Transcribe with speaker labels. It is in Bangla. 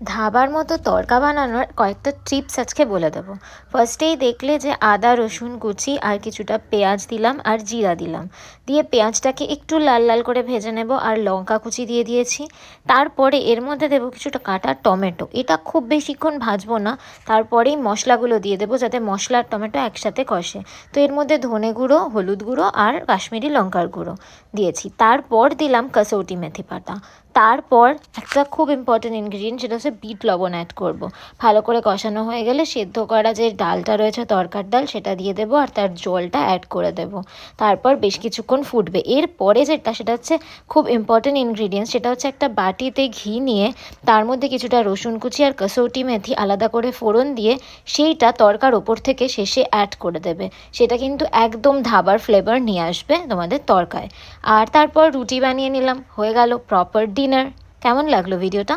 Speaker 1: ধাবার মতো তড়কা বানানোর কয়েকটা টিপস আজকে বলে দেবো। ফার্স্টেই দেখলে যে আদা, রসুন কুচি আর কিছুটা পেঁয়াজ দিলাম আর জিরা দিলাম। দিয়ে পেঁয়াজটাকে একটু লাল লাল করে ভেজে নেব আর লঙ্কা কুচি দিয়ে দিয়েছি। তারপরে এর মধ্যে দেবো কিছুটা কাটা টমেটো। এটা খুব বেশিক্ষণ ভাজবো না। তারপরেই মশলাগুলো দিয়ে দেবো যাতে মশলা আর টমেটো একসাথে কষে। তো এর মধ্যে ধনে গুঁড়ো, হলুদ গুঁড়ো আর কাশ্মীরি লঙ্কার গুঁড়ো দিয়েছি। তারপর দিলাম কসৌটি মেথি পাতা। তারপর একটা খুব ইম্পর্টেন্ট ইনগ্রিডিয়েন্ট সেটা হচ্ছে বিট লবণ অ্যাড করব। ভালো করে কষানো হয়ে গেলে সেদ্ধ করা যে ডালটা রয়েছে, তরকার ডাল, সেটা দিয়ে দেবো আর তার জলটা অ্যাড করে দেবো। তারপর বেশ কিছুক্ষণ ফুটবে। এরপরে যেটা, সেটা হচ্ছে খুব ইম্পর্টেন্ট ইনগ্রিডিয়েন্টস সেটা হচ্ছে একটা বাটিতে ঘি নিয়ে তার মধ্যে কিছুটা রসুন কুচি আর কসৌটি মেথি আলাদা করে ফোড়ন দিয়ে সেইটা তরকার ওপর থেকে শেষে অ্যাড করে দেবে। সেটা কিন্তু একদম ধাবার ফ্লেভার নিয়ে আসবে তোমাদের তরকায়। আর তারপর রুটি বানিয়ে নিলাম। হয়ে গেল প্রপার ডিনার। কেমন লাগল ভিডিওটা?